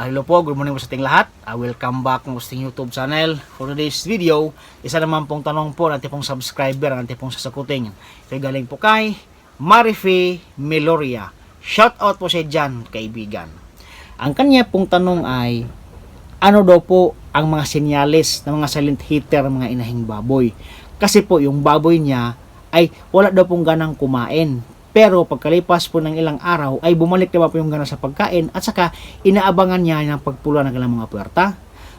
Ah, hello po, good morning po sa ating lahat. Ah, welcome back ng ating YouTube channel. For today's video, isa naman pong tanong po ng ating pong subscriber, ang ating pong sasakutin. Ay galing po kay Marife Meloria. Shout out po siya dyan, kaibigan. Ang kanya pong tanong ay, ano daw po ang mga senyales ng mga silent hitter ng mga inahing baboy? Kasi po yung baboy niya ay wala daw pong ganang kumain. Pero pagkalipas po ng ilang araw ay bumalik naman po yung gana sa pagkain at saka inaabangan niya ng pagpula ng kanilang mga puwerta.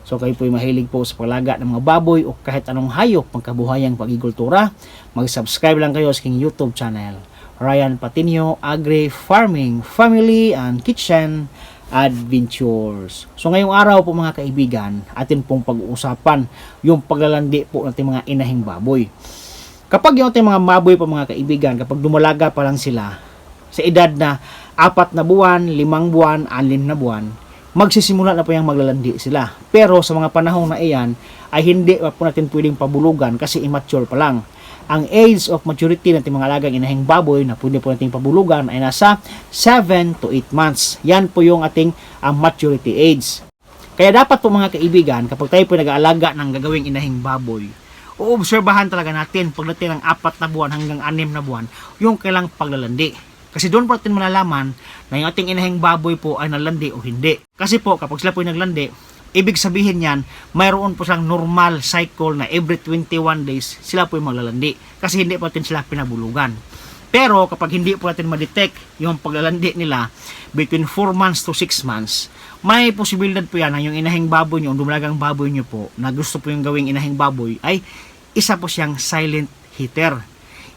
So kayo po ay mahilig po sa palaga ng mga baboy o kahit anong hayop pagkabuhayang pagigultura, mag-subscribe lang kayo sa aking YouTube channel. Ryan Patinio Agri Farming Family and Kitchen Adventures. So ngayong araw po mga kaibigan, atin pong pag-uusapan yung paglalandi po ng ating mga inahing baboy. Kapag yung ating mga baboy po mga kaibigan, kapag dumalaga pa lang sila, sa edad na apat na buwan, limang buwan, anim na buwan, magsisimula na po yung maglalandi sila. Pero sa mga panahon na iyan, ay hindi pa po natin pwedeng pabulugan kasi immature pa lang. Ang age of maturity ng mga alagang inahing baboy na pwede po nating pabulugan ay nasa 7 to 8 months. Yan po yung ating ang maturity age. Kaya dapat po mga kaibigan, kapag tayo po nag-aalaga ng gagawing inahing baboy, uobserbahan talaga natin pagdating ng apat na buwan hanggang anim na buwan yung kailang paglalandi. Kasi doon po natin malalaman na yung ating inahing baboy po ay nalandi o hindi. Kasi po kapag sila po ay naglandi, ibig sabihin yan, mayroon po silang normal cycle na every 21 days sila po ay maglalandi. Kasi hindi po natin sila pinabulugan. Pero kapag hindi po natin ma-detect yung paglalandi nila between 4 months to 6 months, may posibilidad po yan na yung inahing baboy nyo, dumalagang baboy nyo po, na gusto po yung gawing inahing baboy, ay isa po siyang silent hitter.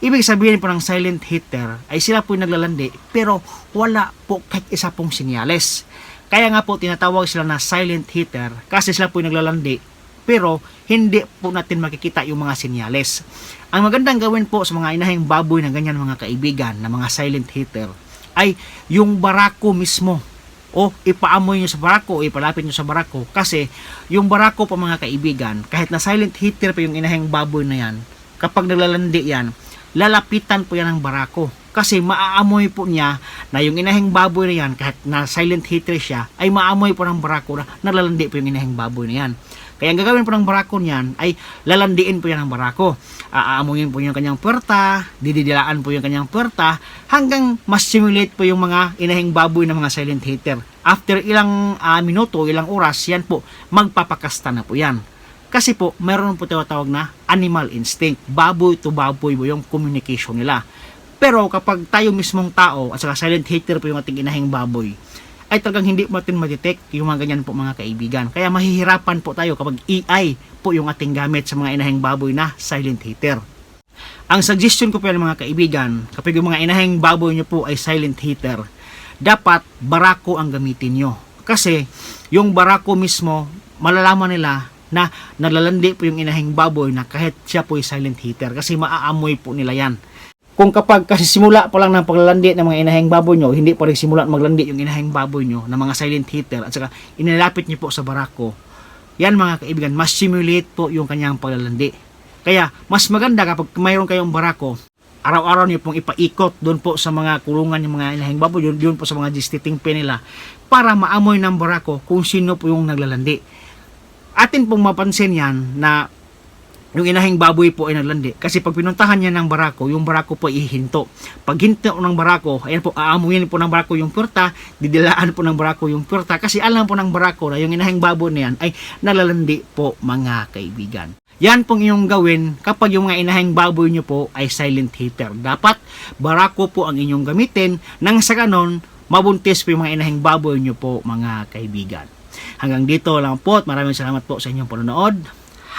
Ibig sabihin po ng silent hitter ay sila po yung naglalandi pero wala po kahit isa pong sinyales. Kaya nga po tinatawag sila na silent hitter kasi sila po yung naglalandi pero hindi po natin makikita yung mga sinyales. Ang magandang gawin po sa mga inahing baboy na ganyan mga kaibigan na mga silent hitter ay yung barako mismo o ipaamoy nyo sa barako o ipalapit nyo sa barako. Kasi yung barako po mga kaibigan kahit na silent hitter pa yung inahing baboy na yan kapag naglalandi yan lalapitan po yan ng barako. Kasi maaamoy po niya na yung inahing baboy na yan kahit na silent hitter siya ay maamoy po ng barako na nalalandi po yung inahing baboy na yan kaya ang gagawin po ng barako niyan ay lalandiin po yan ng barako. Aamuyin po yung kanyang puwerta, dididilaan po yung kanyang puwerta, hanggang mas simulate po yung mga inahing baboy ng mga silent hitter. After ilang ah, minuto, ilang oras, yan po, magpapakasta na po yan. Kasi po, meron po tinatawag na animal instinct. Baboy to baboy po yung communication nila. Pero kapag tayo mismong tao at saka silent hitter po yung ating inahing baboy, ay talagang hindi mo natin ma-detect yung mga ganyan po mga kaibigan. Kaya mahihirapan po tayo kapag AI po yung ating gamit sa mga inahing baboy na silent hitter. Ang suggestion ko po yan mga kaibigan, kapag yung mga inahing baboy nyo po ay silent hitter, dapat barako ang gamitin nyo. Kasi yung barako mismo, malalaman nila na nalalandi po yung inahing baboy na kahit siya po ay silent hitter kasi maaamoy po nila yan kung kapag kasi simula pa lang ng paglalandi ng mga inahing baboy nyo, hindi pa rin simula maglandi yung inahing baboy nyo ng mga silent hitter at saka inilapit nyo po sa barako, yan mga kaibigan, mas simulate po yung kanyang paglalandi. Kaya, mas maganda kapag mayroon kayong barako, araw-araw nyo pong ipaikot doon po sa mga kulungan ng mga inahing baboy, yun, yun po sa mga distiting pin nila, para maamoy ng barako kung sino po yung naglalandi. Atin pong mapansin yan na yung inahing baboy po ay naglandi. Kasi pag pinuntahan niya ng barako, yung barako po ay ihinto. Pag hinto ng barako, ayan po, aamuyin po ng barako yung purta, didilaan po ng barako yung purta. Kasi alam po ng barako na yung inahing baboy na ay nalalandi po mga kaibigan. Yan pong inyong gawin kapag yung mga inahing baboy nyo po ay silent hitter. Dapat barako po ang inyong gamitin nang sa ganon, mabuntis po yung mga inahing baboy nyo po mga kaibigan. Hanggang dito lang po at maraming salamat po sa inyong panonood.